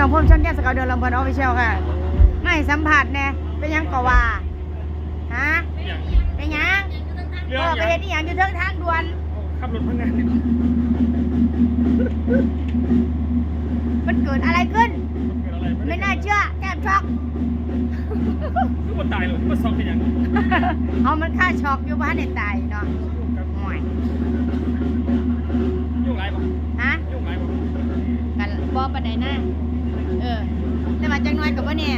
น้องพมช่องแก้วสกาวเดือนลำเพลินออฟฟิเชียลค่ะไม่สัมผัสแน่เป็นหยังก็ว่าฮะเป็นหยังเรื่อก็งไปเห็นอีหยังอยู่เทิงทางด่วนขับรถพังงานมันเกิดอะไรขึ้นเกิดอะไรไม่น่าเชื่อแทบช็อกคือคนตายเลยที่มาซ้อมเป็นอย่างเอามันค่าช็อกอยู่บ้านในตายเนาะห่วยยุ่งไรบ่ฮะยุ่งไรบ่กันบ่ปานใดนะ เออ แต่ว่าจังน้อยกับว่าเนี่ย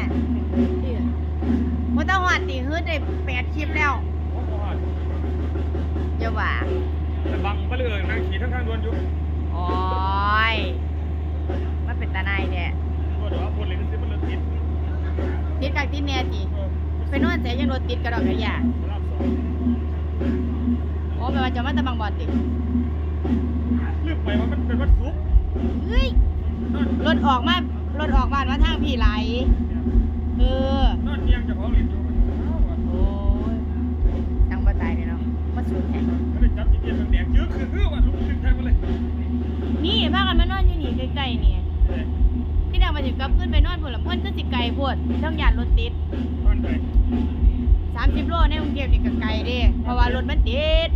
มันต้องหอดตีฮืดได้แปดคลิปแล้วโอ้โหอย่าว่าแต่บังก็เลยนั่งขี่ทั้งทางด่วนอยู่โอ้ยมันเป็นตาในายเนี่ยตัวเดี๋ยวคนเลยก็ซื้อมันเลยติดติดกับติดแน่จีเออไปนอนเสียยังรถติดกระดอกกระยารับสองโอ้แปลว่าจะมาแตะบางบอลติลืมไปว่ามันเป็นวัดซุปเฮ้ย นอนรถออกมา รถออกบ้านมาทางพี่ไหลเออ นอนเมียงจะของหลินอยู่โอ้ยจังบ่ตายเลยเนาะมาสูดแข่งก็เลยจับจีเนียแดงเยอะคือคือว่าลุกขึ้นแทงมาเลยนี่พากันมานอนอยู่นี่ใกล้ๆนี่พี่นางมาถึงกลับขึ้นไปนอนพุ่นละเพิ่นก็สิไกลโพดต้องยานรถติดบ้านไหน30 โลในกรุงเทพนี่ก็ไกลเด้เพราะว่ารถมันติด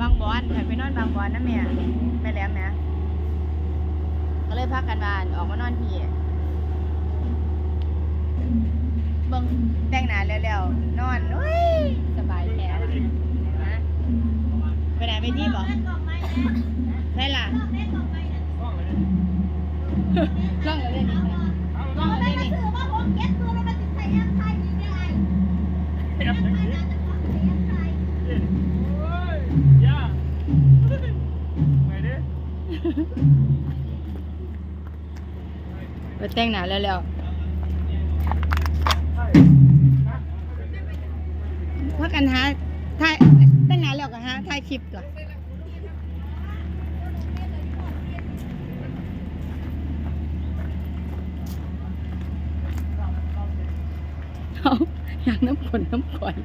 บางบอนให้ไปนอนบางบอนนะแม่ไปแล้วแม่ก็เลยพักกันบ้านออกมานอนพี่ เบิ่งแต่งหน้าแล้วๆนอนอุ้ยสบายแท้นะไปไหนไปที่บ่ใช่ล่ะห้องเลยล่องเลยนี่เอาล่องเลยนี่แอบยังขี่โอ้ยย่าไงดิไปแต่งหน้าแล้วๆ พักกันหาถ่ายแต่งน้าแล้วก็หาถ่ายคลิปก่อนเอาอยากน้ำฝนน้ำฝอย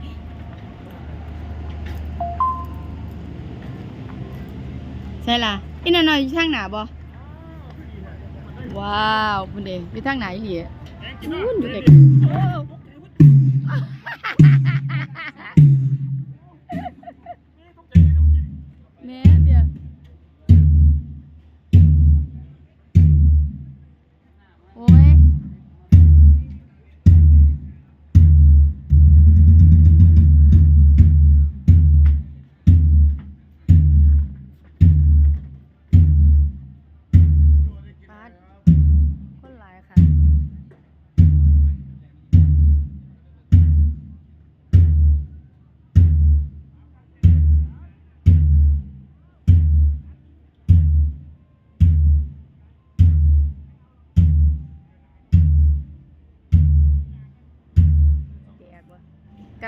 ใช่ล่ะอีนนอยอยู่ทางหนาบ่ว้าวคุณเดอยู่ทางไหนเหลี ยนู่นอ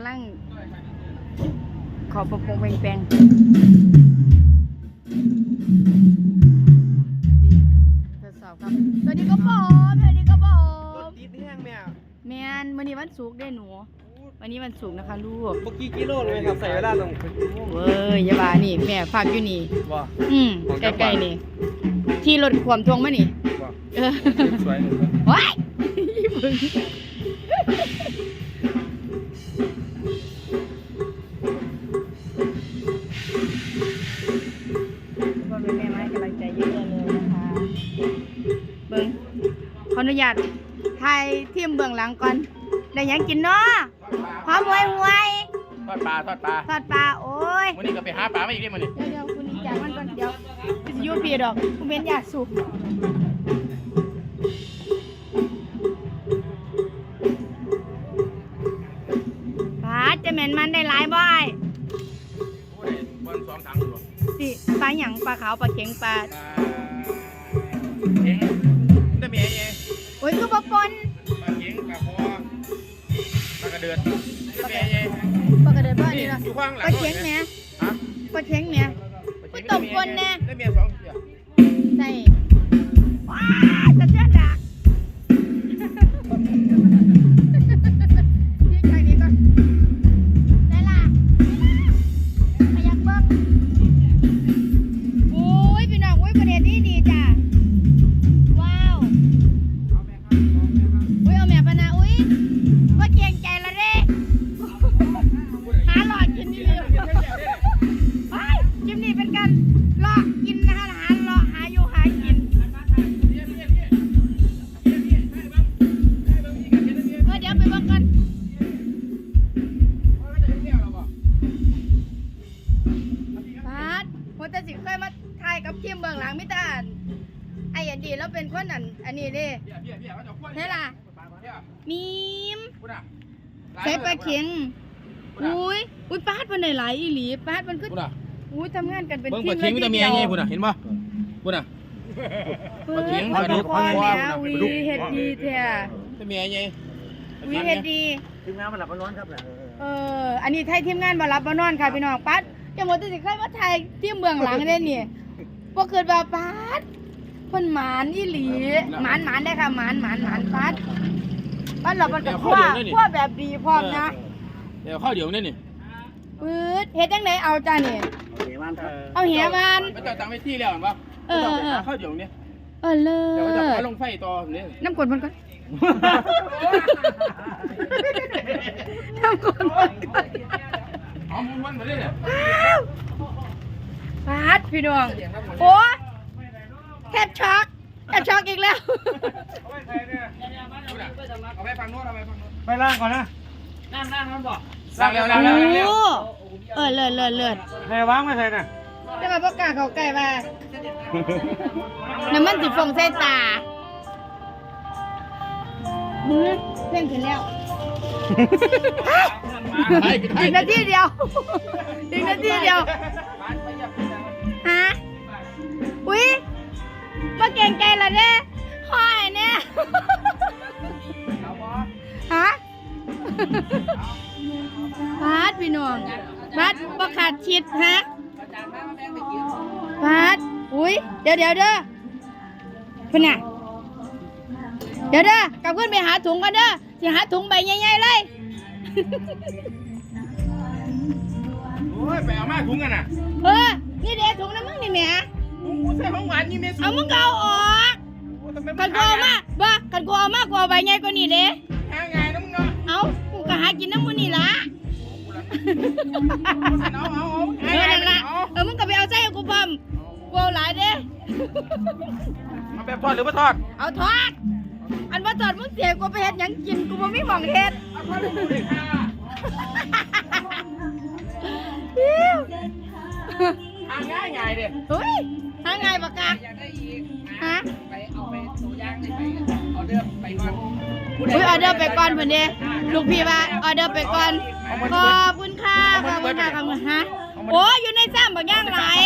ลังขอประปงแปลงแปลงทดสอบครับสวัสดีครับผมสวัสดีครับผมติดแห้งแม่แมนวันนี้วันศุกร์ได้หนู วันนี้วันศุกร์นะคะลูกเมื่อกี้กิโลเลยครับใส่เวลาต้องเว้ยอยาบานี่แม่ฝากอยู่นี่บ่อืมของใกจังหวัล้ดๆนี่ที่รถขวมทวงมานี่บ่เออสวยเลยว้าย ออนุญาตถ่ายทีมเบื้องหลังก่อน ได้หยังกินเนาะหอมหวยหวยทอดปลาทอดปลาทอดปลาโอ้ย วันนี้ก็ไปหาปลามาอีกได้มื้อนี้เดี๋ยวเดี๋ยวคุณนี่จากมันก่อนเดี๋ยวสิอยูพีดอกคุณเป็นอยากสุกปลาจะเหม็นมันได้หลายบ่ไอ้โอ้ยวันสองถังหรอสิปลาหยังปลาขาวปลาเข็งปลา ดือดได้มีไอ้ไงปากระเดิดบ่นี่ละอยู่ข้างหลัปลาเข็งแหมฮะปลาเข็งแหมไปต้มคนแน่ ได้มีสองเดียวใส่ว้าจะเชื่อดักนี่ใครนี่ก่อนได้ล่ะขยักเบิ้งโอ้ยพี่น้องโอ้ยประเด็นนี้ดีจ้ะ ว้าวเอาไปครับว่าเกรงใจ ใส่ปลาเข็งอุ้ยอุ้ยป้าดมันได้หลายอีหลีป้าดมันก็พูดอะอุ้ยทำงานกันเป็นเบิ่งทีปลามเข็งมีแต่เมียไงพูดอะเห็นป่ะพูดอะเปิดปลาเข็งมาดูปลาดุกพ่อปลาดุกแล้ววีเฮ็ดดีแท้แต่เมียไงวีเฮ็ดดีทีมงานมาหลับมานอนครับแหละเอออันนี้ไทยทีมงานบ่รับบ่นอนค่ะพี่น้องปัดจะหมดแต่สิเคยมาถ่ายทีมเบื้องหลังได้นี่บ่เกิดว่าปัดเพิ่นหมานอีหลีหมานหมานได้ค่ะหมานหมานหมานปัด ปัดเรามันก็คั่วคั่วแบบดีพร้อมนะเดี๋ยวข้าวเดี๋ยวนี่นี่ปื๊ดเฮ็ดจังไดเอาจ้านี่เดี๋ยวมันครับเอาแหมันไม่ต้องตังไปที่แล้วเห็นป่ะเออเออข้าวเดี๋ยวนี่เออเลิเดี๋ยวจะศลงไฟต่อเนี่ยน้ำกรดมันก่อนน้ำกรดมันก่อนหอมมันมาเลยเนี่ยปาดพี่น้องโอ้แทบช็อก แทบช็อกอีกแล้ว เอาไปฟังโน้ตเอาไปฟังโน้ตไปล่างก่อนนะล้างแล้วล้างแล้วล้างแล้วโอ้เออเลิศเลิศเลิศให้วางไม่ใช่น่ะจะมาประกล้าศเขาใกล้มาน้ำมันสิฟองใส่ตามือเพ่งขึ้นแล้วไอ้ไอ้อีกนาทีเดียวอีกนาทีเดียวฮะอุ้ย มาเก่งใจละเด้คอยเนี่ยฮะบาสพี่น้องบาสประขาดชิดฮะบาสอุ้ยเดี๋ยวเดี๋ยวเด้อเพื่อนน่ะเดี๋ยวเด้อกลับขึ้นไปหาถุงกันเด้อสิหาถุงใบใหญ่ๆเลยโอ้ยไปเอามาถุงกันน่ะเออนี่เด้ถุงนะมึงนี่แหม่ กูใส่ของหวานนี่เมสเอามึงก็เอาออกกันกูเอามาบ่กันกูเอามากกว่าใบใหญ่กว่านี้เด้หาไงน้องเนาะเอากูก็หากินน้ำมันนี่ล่ะเอาเอาเอาเออนั่นล่ะเออมึงก็ไปเอาใจกับกูพร้อมกูเอาหลายเด้ มาแบบทอดหรือว่าทอดเอาทอด อันว่าทอดมึงเสียกูไปเฮ็ดหยังกินกูบ่มีหม่องเฮ็ดเอาทอดให้ดูดิค่ะอิ๊วหาง่ายง่ายเด้เฮ้ย ฮะไปเอาไปตัวย่างได้ไปเอาเดือบไปก่อนอุ้ยออเดอร์ไปก่อนเพิ่นเด้ลูกพี่ว่าออเดอร์ไปก่อนขอบคุณค่ะขอบคุณค่ะขอบคุณฮะโอ้ยอยู่ในซ้ำบักย่างหลาย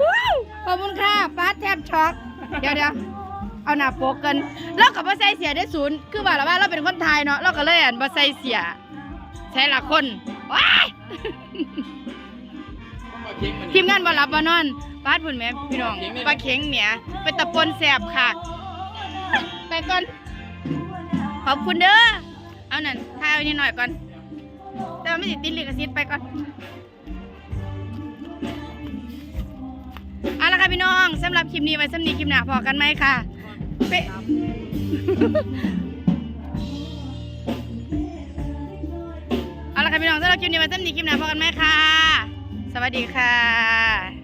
วู้ขอบคุณค่ะป้าแทบช็อกเดี๋ยวเดี๋ยวเอาหน้าปกกันเรากับบ่ใส่เสียได้ศูนย์คือว่าแล้วว่าเราเป็นคนไทยเนาะเราก็เลยอันบ่ใส่เสียใช่ละคนว้ายทีมงานบ่รับบ่นอน ป้าดพุ่นแหม่พี่น้องปลาเข็งเมียเป็นตะปนแสบคักไปก่อนขอบคุณเด้อเอานั่นทายเอานิดหน่อยก่อน แต่ว่าไม่ติดติดลิขสิทธิ์ไปก่อนเอาละค่ะพี่น้องสำหรับคลิปนี้ไว้สำนีคลิปหน้าพอกันไหมค่ะเป๊ะเอาละค่ะพี่น้องสำหรับคลิปนี้ไว้สำนีคลิปหน้าพอกันไหมค่ะ สวัสดีค่ะ